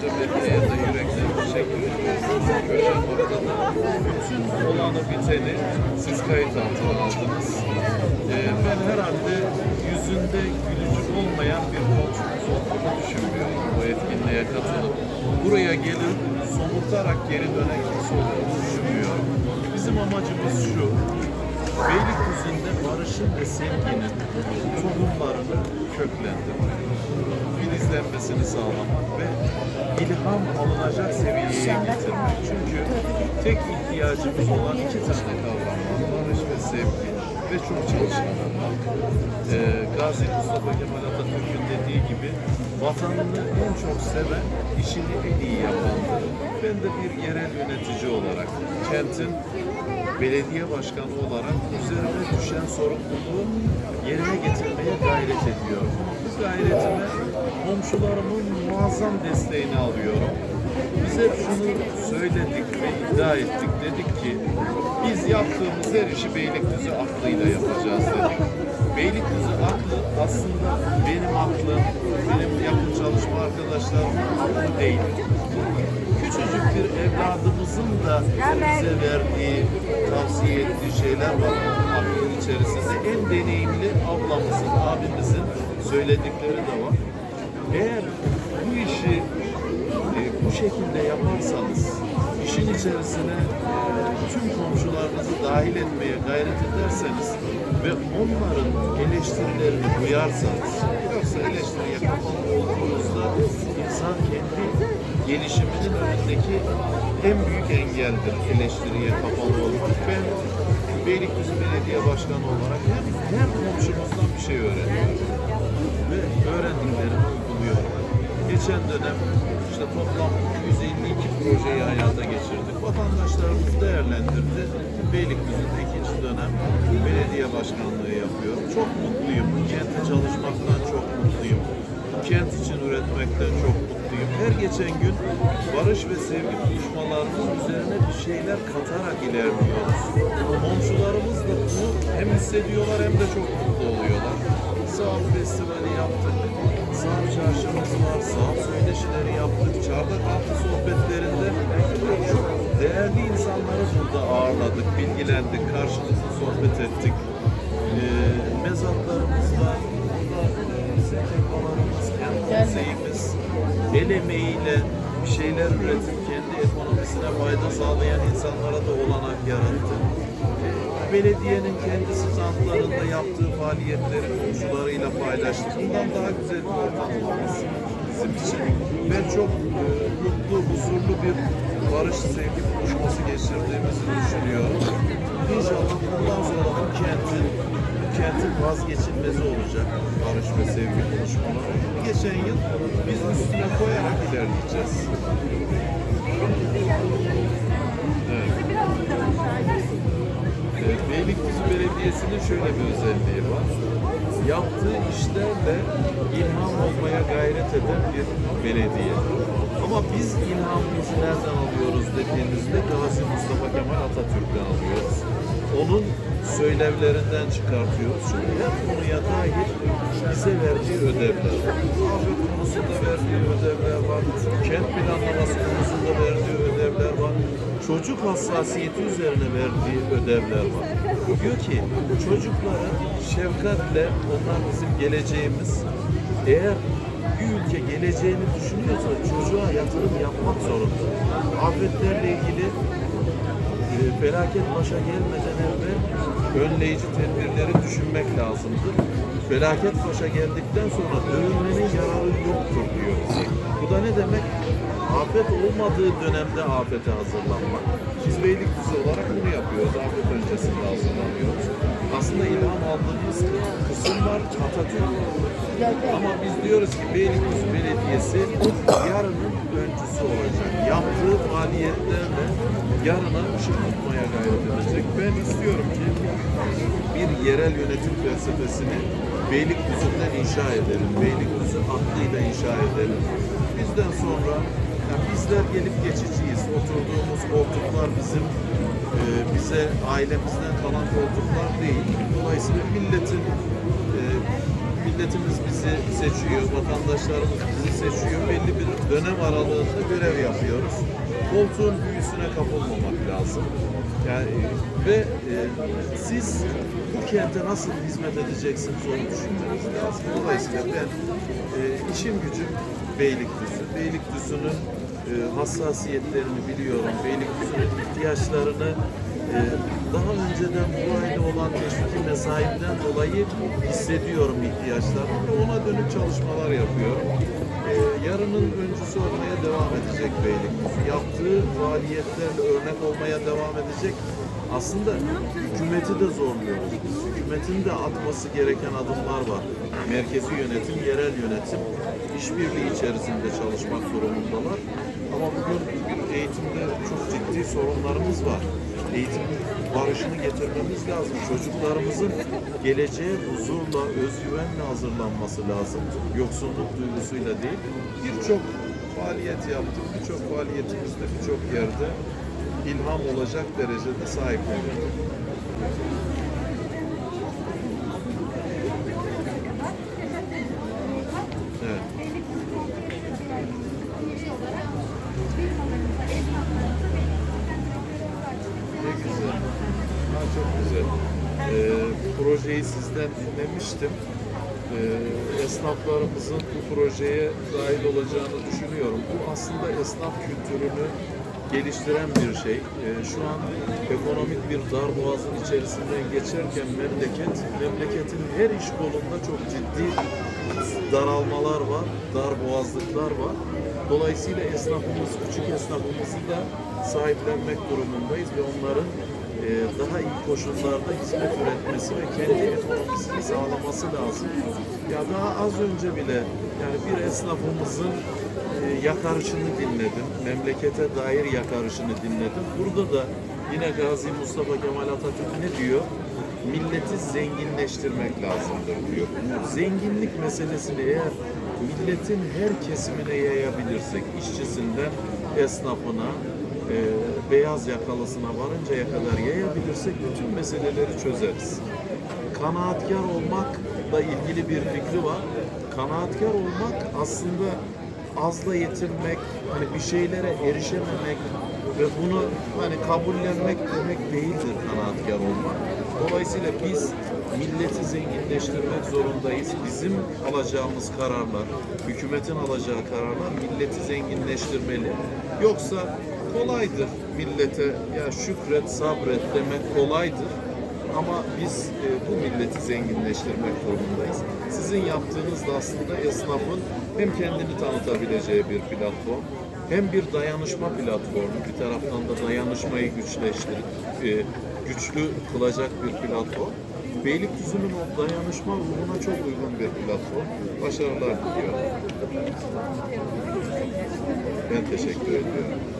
Medya'ya da yürekten teşekkür ediyoruz. Hocam orada da bütün biteni siz kayıt aldınız. Ee, ben herhalde yüzünde gülücük olmayan bir komşumuz olduğunu düşünmüyorum bu etkinliğe katılıp. Buraya gelip somurtarak geri dönen kimse olduğunu. Bizim amacımız şu, Beylikdüzü'nde barışın ve sevginin tohumlarını köklendirmek, filizlenmesini sağlamak ve ilham alınacak seviyeye getirmek. Çünkü tek ihtiyacımız olan iki tane kavram var. Barış ve sevgi ve çok çalışkan olmak. Ee, Gazi Mustafa Kemal Atatürk'ün dediği gibi vatanını en çok seven, işini en iyi yapandır. Ben de bir yerel yönetici olarak kentin belediye başkanı olarak üzerime düşen sorumluluğu yerine getirmeye gayret ediyorum. Bu gayretime komşularımın muazzam desteğini alıyorum. Biz hep şunu söyledik ve iddia ettik. Dedik ki biz yaptığımız her işi Beylikdüzü aklıyla yapacağız dedik. Beylikdüzü aklı aslında benim aklım, benim yakın çalışma arkadaşlarımın değil küçücük bir evladımızın da bize verdiği, tavsiye ettiği şeyler var. Aklın içerisinde en deneyimli ablamızın, abimizin söyledikleri de var. Eğer bu işi e, bu şekilde yaparsanız, işin içerisine e, tüm komşularınızı dahil etmeye gayret ederseniz ve onların eleştirilerini duyarsanız, yoksa eleştiriye kapalı olduğunuzda insan kendi gelişiminin önündeki en büyük engeldir eleştiriye kapalı olmak. Ben Beylikdüzü Belediye Başkanı olarak hem, hem komşumuzdan bir şey öğreniyorum ve öğrendiklerimi uyguluyorum. Geçen dönem işte toplam 252 projeyi hayata geçirdik. Vatandaşlarımız değerlendirdi. Beylikdüzü'nde ikinci dönem belediye başkanlığı yapıyorum. Çok mutluyum. Bu kentte çalışmaktan çok mutluyum. Kent için üretmekten çok mutluyum. Her geçen gün barış ve sevgi buluşmalarının üzerine bir şeyler katarak ilerliyoruz. Komşularımız da bunu hem hissediyorlar hem de çok mutlu oluyorlar. Saat Festivali yaptık. Saat çarşımız var. Saat söyleşileri yaptık. Çardak altı sohbetlerinde çok değerli insanları burada ağırladık, bilgilendik, karşılıklı sohbet ettik. Ee, mezatlarımız var. Burada e, STK'larımız, kendi konseyimiz el emeğiyle bir şeyler üretip kendi ekonomisine fayda sağlayan insanlara da olanak yarattı. Belediyenin kendi standlarında yaptığı faaliyetleri komşularıyla paylaştı. Bundan daha güzel bir ortam olmaz bizim için. Ben çok e, mutlu, huzurlu bir barış sevgi buluşması geçirdiğimizi düşünüyorum. İnşallah bundan sonra bu kentin, kentin vazgeçilmezi olacak barış ve sevgi buluşmaları. Geçen yıl biz üstüne koyarak ilerleyeceğiz. Evet, Beylikdüzü Belediyesi'nin şöyle bir özelliği var. Yaptığı işlerle ilham olmaya gayret eden bir belediye. Ama biz ilhamımızı nereden alıyoruz dediğimizde Gazi Mustafa Kemal Atatürk'ten alıyoruz. Onun söylevlerinden çıkartıyoruz. Çünkü her konuya dair bize verdiği ödevler var. Afet konusunda verdiği ödevler var. Kent planlaması konusunda verdiği ödevler var. Çocuk hassasiyeti üzerine verdiği ödevler var. Diyor ki çocuklara şefkatle onlar bizim geleceğimiz. Eğer bir ülke geleceğini düşünüyorsa çocuğa yatırım yapmak zorunda. Afetlerle ilgili felaket başa gelmeden evvel önleyici tedbirleri düşünmek lazımdır. Felaket başa geldikten sonra dövülmenin yararı yoktur diyor. Bu da ne demek? Afet olmadığı dönemde afete hazırlanmak. Biz Beylikdüzü olarak bunu yapıyoruz. Afet öncesinde hazırlanıyoruz. Aslında ilham aldığımız kısım var Atatürk. Ama biz diyoruz ki Beylikdüzü Belediyesi yarının öncüsü olacak. Yaptığı faaliyetlerle yarına ışık tutmaya gayret edecek. Ben istiyorum ki bir yerel yönetim felsefesini Beylikdüzü'nden inşa edelim. Beylikdüzü aklıyla inşa edelim. Bizden sonra yani bizler gelip geçiciyiz. Oturduğumuz koltuklar bizim e, bize ailemizden kalan koltuklar değil. Dolayısıyla milletin milletimiz bizi seçiyor, vatandaşlarımız bizi seçiyor. Belli bir dönem aralığında görev yapıyoruz. Koltuğun büyüsüne kapılmamak lazım. Yani ve e, siz bu kente nasıl hizmet edeceksiniz onu düşünmeniz lazım. Dolayısıyla ben e, işim gücüm Beylikdüzü. Beylikdüzü'nün e, hassasiyetlerini biliyorum. Beylikdüzü'nün ihtiyaçlarını daha önceden burayla olan teşviki mesaimden dolayı hissediyorum ihtiyaçlarını ve ona dönük çalışmalar yapıyorum. E, yarının öncüsü olmaya devam edecek Beylikdüzü. Yaptığı faaliyetlerle örnek olmaya devam edecek. Aslında hükümeti de zorluyoruz. Hükümetin de atması gereken adımlar var. Merkezi yönetim, yerel yönetim işbirliği içerisinde çalışmak durumundalar. Ama bugün bir eğitimde çok ciddi sorunlarımız var. Eğitim barışını getirmemiz lazım. Çocuklarımızın geleceğe huzurla, özgüvenle hazırlanması lazım. Yoksulluk duygusuyla değil. Birçok faaliyet yaptık. Birçok faaliyetimizde birçok yerde ilham olacak derecede sahiplenildik. Evet. Ne güzel. Ha, çok güzel. Ee, projeyi sizden dinlemiştim. Ee, esnaflarımızın bu projeye dahil olacağını düşünüyorum. Bu aslında esnaf kültürünü geliştiren bir şey. Ee, şu an ekonomik bir darboğazın içerisinden geçerken memleket, memleketin her iş kolunda çok ciddi daralmalar var, darboğazlıklar var. Dolayısıyla esnafımız, küçük esnafımızı da sahiplenmek durumundayız ve onların e, daha iyi koşullarda hizmet üretmesi ve kendi ekonomisini sağlaması lazım. Ya daha az önce bile yani bir esnafımızın e, yakarışını dinledim. Memlekete dair yakarışını dinledim. Burada da yine Gazi Mustafa Kemal Atatürk ne diyor? Milleti zenginleştirmek lazımdır diyor. Zenginlik meselesini eğer milletin her kesimine yayabilirsek, işçisinden esnafına, e, beyaz yakalısına varıncaya kadar yayabilirsek bütün meseleleri çözeriz. Kanaatkar olmakla ilgili bir fikri var. Kanaatkar olmak aslında azla yetinmek, hani bir şeylere erişememek ve bunu hani kabullenmek demek değildir kanaatkar olmak. Dolayısıyla biz milleti zenginleştirmek zorundayız. Bizim alacağımız kararlar, hükümetin alacağı kararlar milleti zenginleştirmeli. Yoksa kolaydır millete ya şükret, sabret demek kolaydır. Ama biz e, bu milleti zenginleştirmek durumundayız. Sizin yaptığınız da aslında esnafın hem kendini tanıtabileceği bir platform, hem bir dayanışma platformu, bir taraftan da dayanışmayı güçleştirip e, güçlü kılacak bir platform. Beylikdüzü'nün o dayanışma ruhuna çok uygun bir platform. Başarılar diliyorum. Ben teşekkür ediyorum.